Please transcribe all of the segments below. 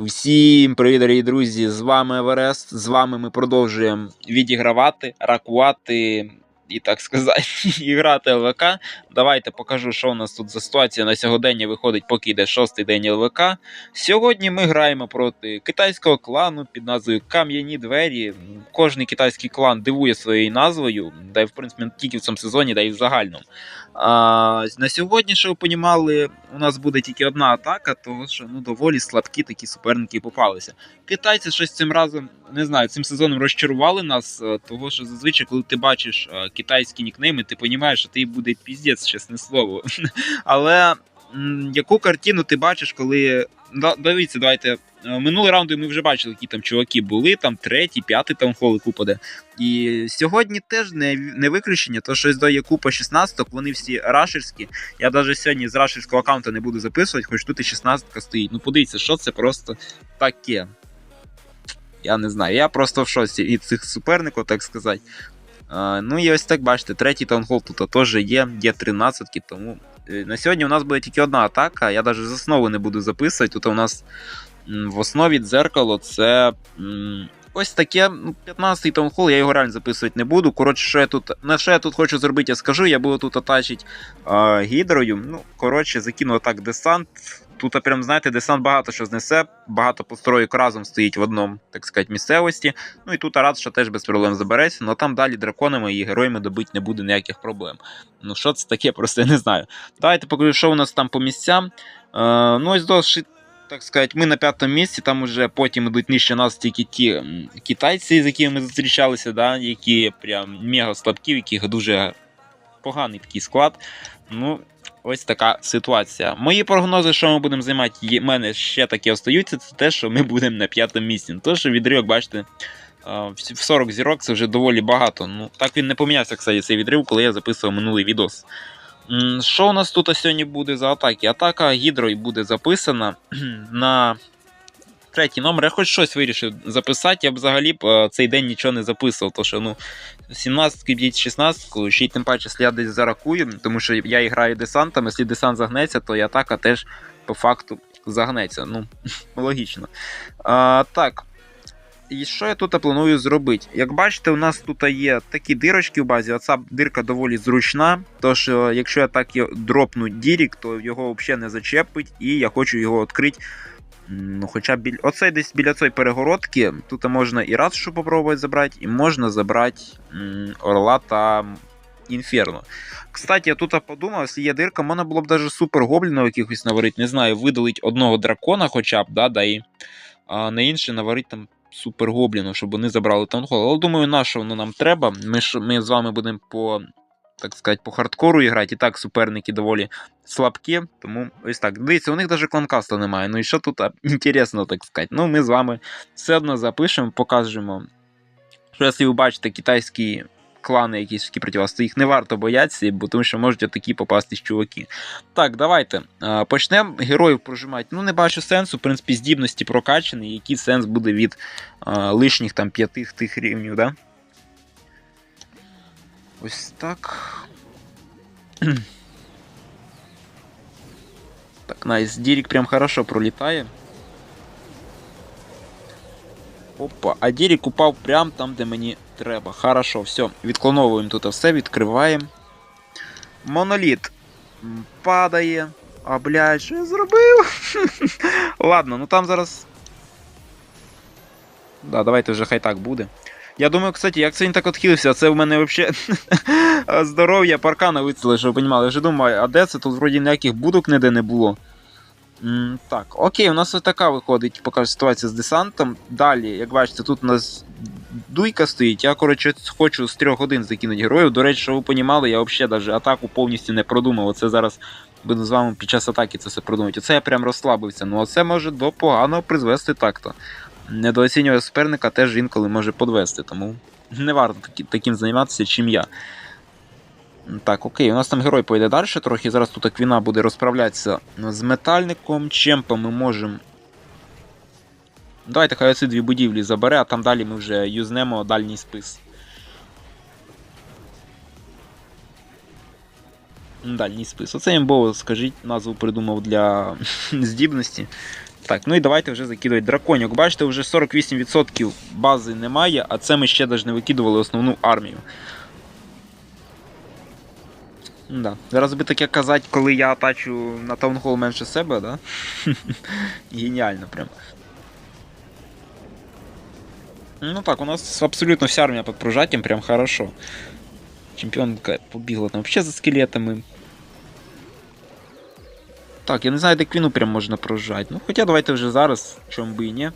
Всім привіт, дорогі друзі! З вами Еверест. З вами ми продовжуємо відігравати, ракувати і так сказати, і грати ЛВК. Давайте покажу, що у нас тут за ситуація на сьогодення виходить, поки йде шостий день ЛВК. Сьогодні ми граємо проти китайського клану під назвою Кам'яні двері. Кожний китайський клан дивує своєю назвою, й в принципі не тільки в цьому сезоні, да й в загальному. А, на сьогодні, що ви понімали, у нас буде тільки одна атака, тому що ну, доволі слабкі такі суперники попалися. Китайці щось цим разом не знаю, цим сезоном розчарували нас, е, того що зазвичай, коли ти бачиш е, китайські нікнейми, ти розумієш, що ти буде піздець, чесне слово. Але яку картину ти бачиш, коли. Дивіться, давайте. е, Минулий раунд ми вже бачили, які там чуваки були, там третій, п'ятий там холик упаде. І сьогодні теж не, не виключення, то щось дає купа 16 вони всі рашерські. Я навіть сьогодні з рашерського аккаунта не буду записувати, хоч тут і 16 стоїть. Ну подивіться, що це просто таке. Я не знаю. Я просто в шоці від цих суперників, так сказати. А, ну і ось так бачите, третій таунхол тут теж є, є 13 тому. Е, На сьогодні у нас буде тільки одна атака. Я навіть з основи не буду записувати. Тут у нас в основі дзеркало це. Ось таке, ну, 15-й таунхол, я його реально записувати не буду. Коротше, що я тут, на що я тут хочу зробити, я скажу. Я буду тут атачити гідрою. Ну, коротше, закину атак десант. Тут, прям, знаєте, десант багато що знесе, багато построїк разом стоїть в одному, так сказати, місцевості. Ну і тут Арат теж без проблем забереться, але там далі драконами і героями добити не буде ніяких проблем. Ну, що це таке, просто я не знаю. Давайте покажу, що у нас там по місцям. Е, ну, ось досить, так сказати, ми на п'ятому місці, там уже потім йдуть нижче нас тільки ті китайці, з якими ми зустрічалися, да, які прям мега слабкі, в яких дуже поганий такий склад. Ну, ось така ситуація. Мої прогнози, що ми будемо займати, в мене ще такі остаються, це те, що ми будемо на п'ятому місці. Тож відривок, бачите, в 40 зірок це вже доволі багато. Ну, так він не помінявся, кстати, цей відрив, коли я записував минулий відос. Що у нас тут сьогодні буде за атаки? Атака гідрою буде записана на третій номер. Я хоч щось вирішив записати, я б взагалі б е, цей день нічого не записував, тому що ну, 17 б'ють 16, ще й тим паче, я десь зарахую, тому що я граю десантом, якщо десант загнеться, то і атака теж по факту загнеться. Ну, логічно. А, так. І що я тут планую зробити? Як бачите, у нас тут є такі дирочки в базі. Оця дирка доволі зручна. Тож, е, якщо я так дропну дірік, то його взагалі не зачепить, і я хочу його відкрити. Ну, хоча біль... Оцей десь біля цієї перегородки. Тут можна і Радшу попробувати забрати, і можна забрати Орла та Інферно. Кстати, я тут подумав, якщо є дирка, можна було б навіть супер гоблінів якихось наварити, не знаю, видалити одного дракона хоча б, да, да і а на інше наварити там супер гобліну, щоб вони забрали таунхол. Але думаю, на що воно нам треба. Ми ж ми з вами будемо по. Так сказати, по хардкору грати. І так суперники доволі слабкі. Тому ось так. Дивіться, у них навіть кланкаста немає. Ну і що тут інтересно, так сказати. Ну, ми з вами все одно запишемо, покажемо. Що якщо ви бачите китайські клани, якісь які противостоять, їх не варто боятися, бо тому що можуть такі попастись чуваки. Так, давайте почнемо героїв прожимати. Ну, не бачу сенсу, в принципі, здібності прокачані, який сенс буде від а, лишніх там п'ятих тих рівнів, да? Ось так. так, найс. Дірік прям хорошо пролітає. Опа, а Дірік упав прям там, де мені треба. Хорошо, все. Відклоновуємо тут все, відкриваємо. Моноліт м, падає. А, блядь, що я зробив? Ладно, ну там зараз. Да, давайте вже хай так буде. Я думаю, кстати, як це він так відхилився, це в мене взагалі здоров'я паркана вицілили, щоб ви розуміли. Я вже думаю, а де це? Тут вроді ніяких будок ніде не було. М, Так, окей, у нас ось така виходить поки ситуація з десантом. Далі, як бачите, тут у нас дуйка стоїть. Я, коротше, хочу з трьох годин закинути героїв. До речі, що ви понімали, я взагалі навіть атаку повністю не продумав. Оце зараз буду з вами під час атаки це все продумати. Оце я прям розслабився. Ну, оце може до поганого призвести так-то. Недооцінювати суперника теж інколи може подвести, тому не варто таким займатися, чим я. Так, окей, у нас там герой поїде далі трохи. Зараз тут Аквіна буде розправлятися з метальником. Чемпа ми можемо. Давайте хай оці дві будівлі забере, а там далі ми вже юзнемо дальній спис. Дальній спис. Оце імбово, скажіть, назву придумав для здібності. Так, ну і давайте вже закидувати драконьок. Бачите, вже 48% бази немає, а це ми ще навіть не викидували основну армію. Да. Зараз би таке казати, коли я атачу на таунхол менше себе, да? Геніально прям. Ну так, у нас абсолютно вся армія під прожаттям, прям хорошо. Чемпіонка побігла там взагалі за скелетами. Так, я не знаю, де квіну прям можна прожати. Ну, хоча давайте вже зараз, чому би і ні.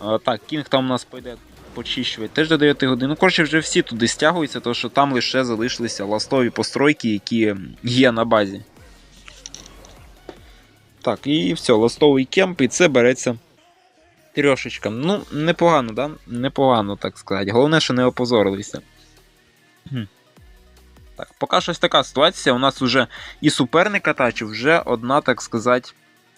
А, так, кінг там у нас пойде почищувати теж до 9 годин. Ну, коротше, вже всі туди стягуються, тому що там лише залишилися ластові постройки, які є на базі. Так, і все, ластовий кемп, і це береться трьошечка. Ну, непогано, да? Непогано, так сказати. Головне, що не опозорилися. Хм. Так, поки щось така ситуація. У нас вже і суперника атачив, вже одна, так сказати,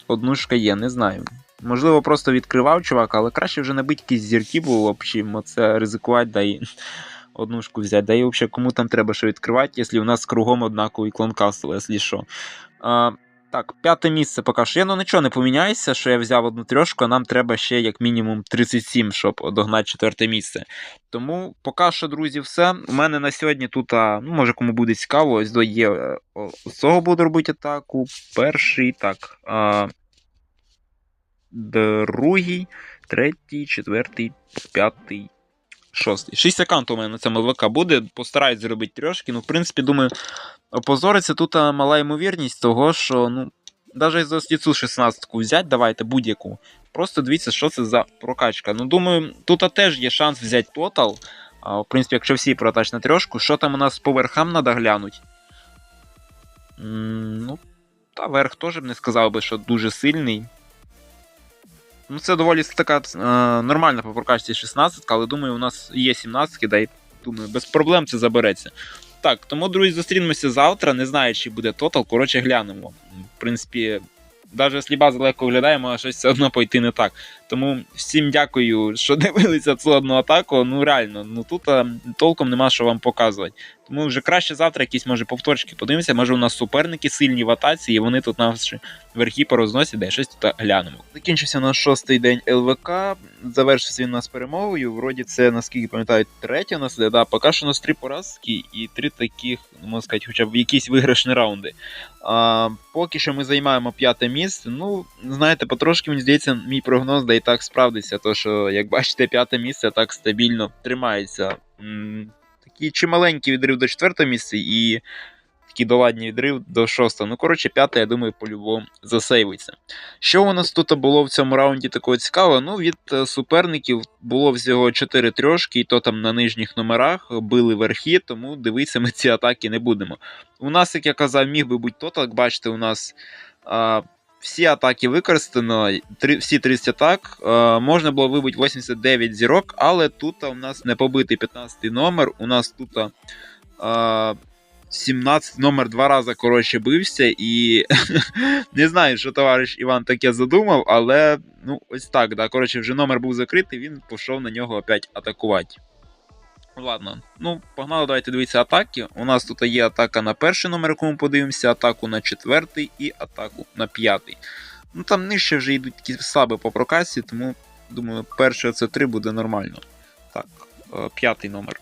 однушка є, не знаю. Можливо, просто відкривав чувак, але краще вже набити якісь зірки було б, це ризикувати, да і однушку взяти. Да і взагалі кому там треба що відкривати, якщо у нас кругом однаковий клон кастл, якщо що. Так, п'яте місце поки що. Я ну нічого не поміняється, що я взяв одну трьошку, а нам треба ще як мінімум 37, щоб догнати четверте місце. Тому поки що, друзі, все. У мене на сьогодні тут, ну, може кому буде цікаво, ось до є. е, З цього буду робити атаку. Перший, так. А, другий, третій, четвертий, п'ятий. Шостий. Шість аккаунтів у мене на цьому ЛВК буде. Постараюсь зробити трьошки. Ну, в принципі, думаю, опозориться тут мала ймовірність того, що, ну, навіть за ось цю 16 взяти, давайте будь-яку. Просто дивіться, що це за прокачка. Ну, думаю, тут теж є шанс взяти тотал. В принципі, якщо всі протач на трьошку, що там у нас по верхам треба глянути? Ну, та верх теж б не сказав би, що дуже сильний. Ну, це доволі така е, нормальна по прокачці 16, але думаю, у нас є 17, да і думаю, без проблем це забереться. Так, тому, друзі, зустрінемося завтра. Не знаю, чи буде тотал. Коротше, глянемо. В принципі, навіть якщо база легко виглядає, може щось все одно пойти не так. Тому всім дякую, що дивилися цю одну атаку. Ну реально, ну тут а, толком нема що вам показувати. Тому вже краще завтра якісь може повторчики подивимося. Може у нас суперники сильні в атаці, і вони тут наші верхи порозносять, де щось тут глянемо. Закінчився наш шостий день ЛВК. Завершився він у нас перемогою. Вроді це, наскільки пам'ятаю, третя у нас іде. Да, поки що у нас три поразки і три таких, ну, можна сказати, хоча б якісь виграшні раунди. А, поки що ми займаємо п'яте місце. Ну, знаєте, потрошки мені здається, мій прогноз да і так справдиться. То що, як бачите, п'яте місце так стабільно тримається. Такий чималенький відрив до четвертого місця і такий доладній відрив до шостого. Ну, коротше, п'яте, я думаю, по-любому засейвиться. Що у нас тут було в цьому раунді такого цікавого? Ну, від е, суперників було всього 4 трьошки, і то там на нижніх номерах били верхи, тому дивитися ми ці атаки не будемо. У нас, як я казав, міг би бути тотал, бачите, у нас. Всі атаки використано, три, всі 30 атак. Е, можна було вибити 89 зірок, але тут у нас не побитий 15 номер. У нас тут е, 17 номер два рази коротше бився. І не знаю, що товариш Іван таке задумав, але ну, ось так. Да. Коротше, вже номер був закритий, він пішов на нього опять атакувати. Ладно, ну погнали, давайте дивитися атаки. У нас тут є атака на перший номер, яку ми подивимося, атаку на четвертий і атаку на п'ятий. Ну там нижче вже йдуть такі слабі по прокасі, тому думаю, перше це 3 буде нормально. Так, е, п'ятий номер.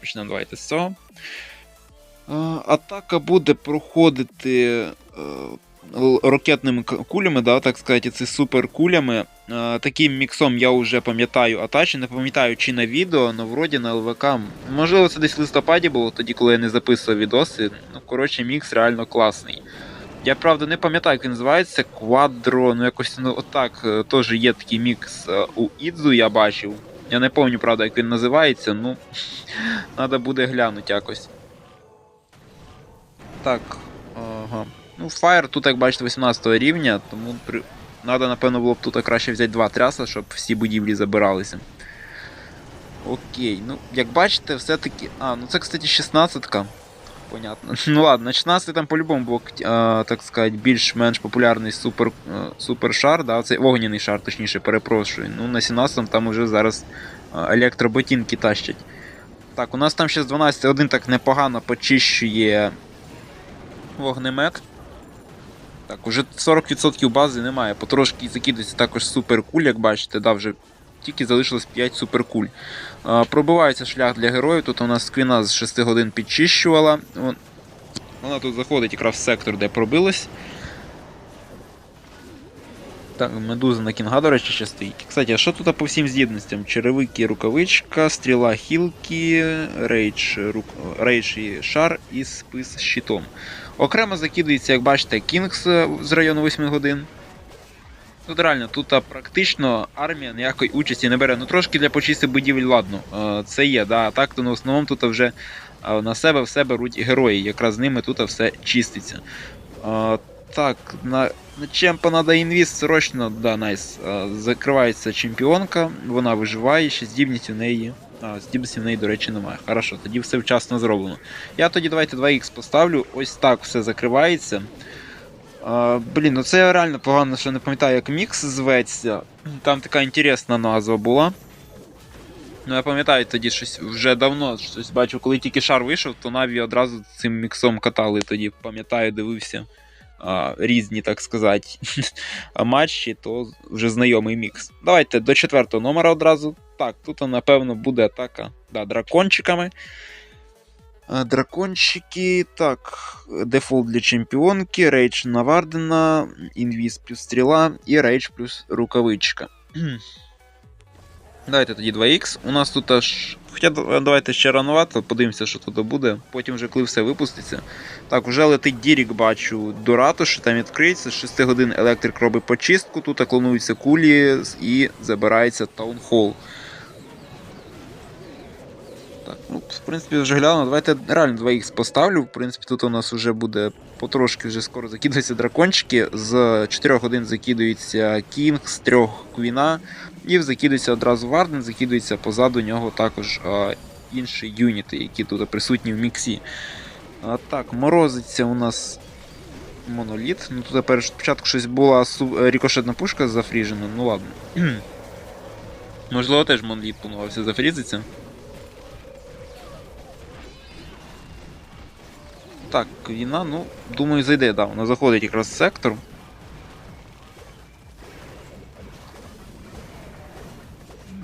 Почнемо давайте з цього. Е, Атака буде проходити е, ракетними кулями, да, так сказати, це суперкулями. Е, Таким міксом я вже пам'ятаю атачі, не пам'ятаю чи на відео, але вроді на ЛВК. Можливо, це десь в листопаді було, тоді, коли я не записував відоси. Ну, коротше, мікс реально класний. Я правда не пам'ятаю, як він називається. Quadro, ну якось ну, отак. е, Теж є такий мікс е, у Ідзу, я бачив. Я не пам'ятаю, правда, як він називається, ну. Треба буде глянути якось. Так. Ага. Ну, Fire тут, як бачите, 18 рівня, тому при... Надо, напевно, було б тут краще взяти два тряса, щоб всі будівлі забиралися. Окей, ну, як бачите, все-таки. А, ну це, кстати, 16-ка. Понятно. Ну ладно, на 16 там по-любому був, так сказати, більш-менш популярний супер, е, супер шар, да, цей огняний шар, точніше, перепрошую. Ну, на 17 там уже зараз е, електроботинки тащать. Так, у нас там ще з 12 один так непогано почищує вогнемет. Так, уже 40% бази немає. Потрошки закидується також суперкуль, як бачите, да, вже тільки залишилось 5 суперкуль. А, пробивається шлях для героїв. Тут у нас квіна з 6 годин підчищувала. Вона тут заходить якраз в сектор, де пробилась. Так, медуза на кінга, до речі, ще стоїть. Кстати, а що тут по всім здібностям? Черевики, рукавичка, стріла хілки, рейдж, рук... рейдж і шар і спис з щитом. Окремо закидується, як бачите, Кінгс е, з району 8 годин. Тут реально, тут практично армія ніякої участі не бере. Ну трошки для почисти будівель, ладно, е, це є, да. Так то на основному тут вже е, на себе все беруть герої. Якраз з ними тут все чиститься. Так, на, чемпа надо інвіст срочно, да, найс. Закривається чемпіонка, вона виживає, ще здібність у неї. А, здібності в неї, до речі, немає. Хорошо, тоді все вчасно зроблено. Я тоді давайте 2х поставлю. Ось так все закривається. А, блін, ну це реально погано, що не пам'ятаю, як мікс зветься. Там така інтересна назва була. Ну, я пам'ятаю тоді щось вже давно щось бачив, коли тільки шар вийшов, то Наві одразу цим міксом катали тоді, пам'ятаю, дивився а, різні, так сказати, матчі, то вже знайомий мікс. Давайте до четвертого номера одразу. Так, тут напевно буде атака да, дракончиками. Дракончики, так, дефолт для чемпіонки, рейдж на Вардена, інвіз плюс стріла і рейдж плюс рукавичка. Давайте тоді 2х. У нас тут аж. Хоча давайте ще ранувато, подивимося, що тут буде. Потім вже коли все випуститься. Так, вже летить Дірік, бачу до ратуші, там відкриється. З 6 годин електрик робить почистку, тут клонуються кулі і забирається таунхол. Ну, в принципі, вже гляну. Давайте реально 2х поставлю. В принципі, тут у нас вже буде потрошки вже скоро закидаються дракончики. З 4 годин закидується Кінг, з 3 Квіна. І закидується одразу Варден, закидується позаду нього також а, інші юніти, які тут присутні в міксі. А, так, морозиться у нас моноліт. Ну тут тепер спочатку щось була рікошетна пушка зафріжена, ну ладно. Можливо, теж моноліт планувався зафрізиться. Так, війна, ну, думаю, зайде, да. Вона заходить якраз в сектор.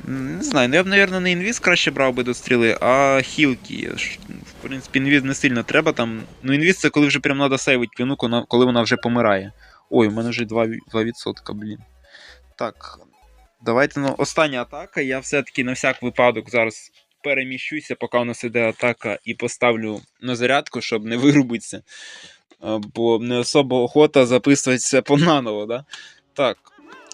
Не знаю, ну я б, мабуть, не інвіз краще брав би до стріли, а хілки. В принципі, інвіз не сильно треба там. Ну, інвіз це коли вже прям треба сейвить квіну, коли- коли вона вже помирає. Ой, у мене вже 2%, 2% блін. Так. Давайте ну, остання атака. Я все-таки на всяк випадок зараз переміщуся, поки у нас іде атака, і поставлю на зарядку, щоб не вирубитися. Бо не особо охота записуватися понаново, да? Так.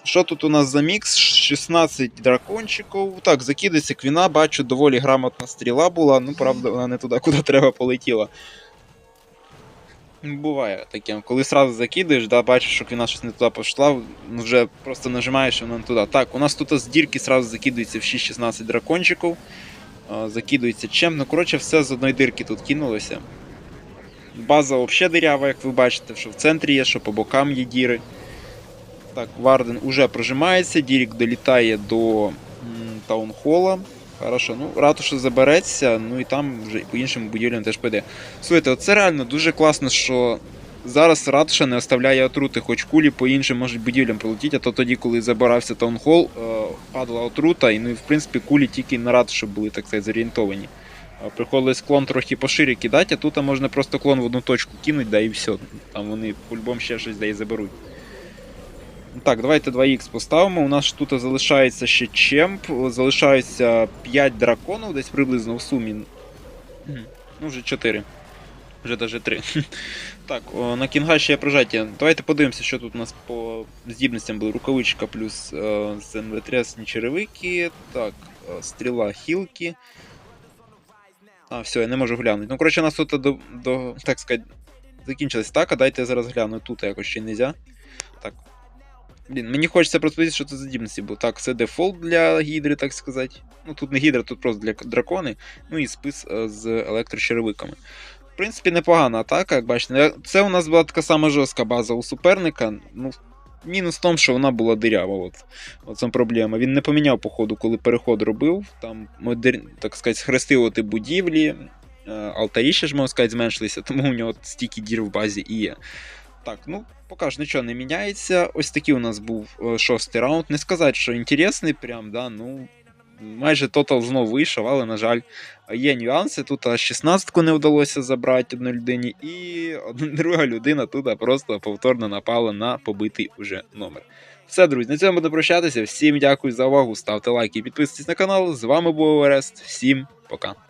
Що тут у нас за мікс? 16 дракончиків. Так, закидається квіна, бачу, доволі грамотна стріла була. Ну, правда, вона не туди, куди треба полетіла. Буває таке, коли сразу закидаєш, да, бачиш, що квіна щось не туди пішла, вже просто нажимаєш і вона не туди. Так, у нас тут з дірки сразу закидується в 6-16 дракончиків. Закидується чем. Ну, коротше, все з одної дирки тут кинулося. База взагалі дирява, як ви бачите, що в центрі є, що по бокам є діри. Так, Варден уже прожимається, Дірік долітає до таунхола. Хорошо, ну ратуша забереться, ну і там вже по іншим будівлям теж піде. Слухайте, оце реально дуже класно, що зараз ратуша не оставляє отрути, хоч кулі по іншим можуть будівлям прилетіти, а то тоді, коли забирався таунхол, е, падала отрута, і ну в принципі кулі тільки на ратушу були так сказати, зорієнтовані. А Приходилось клон трохи поширі кидати, а тут можна просто клон в одну точку кинути, да і все. Там вони по-любому ще щось да заберуть. Так, давайте 2х поставимо. У нас тут залишається ще чемп, залишається 5 драконів, десь приблизно в сумі. Ну, вже 4. Вже навіть 3. Так, на кінга ще є прожаття. Давайте подивимося, що тут у нас по здібностям було. Рукавичка плюс е, ЗНВ-трясні черевики. Так, е, стріла хілки. А, все, я не можу глянути. Ну, коротше, у нас тут до, до так сказати, закінчилась так, а дайте я зараз гляну тут якось ще не можна. Так. Блін, мені хочеться просто що це за здібності, бо так, це дефолт для гідри, так сказати. Ну тут не гідра, тут просто для дракони. Ну і спис е, з електрочеревиками. Принципі, непогана атака, як бачите. Це у нас була така сама жорстка база у суперника. Ну, мінус в тому, що вона була дирява. От. Оце проблема. Він не поміняв, походу, коли переход робив. Там модер... так сказати, схрестилоти будівлі. е, Алтарі ще ж можна сказати, зменшилися, тому у нього стільки дір в базі і є. Так, ну поки ж нічого не міняється. Ось такий у нас був е, шостий раунд. Не сказати, що інтересний, прям, да, ну. Майже тотал знов вийшов, але, на жаль, є нюанси. Тут аж 16-ку не вдалося забрати одній людині, і друга людина тут просто повторно напала на побитий уже номер. Все, друзі, на цьому буду прощатися. Всім дякую за увагу. Ставте лайки і підписуйтесь на канал. З вами був Орест. Всім пока.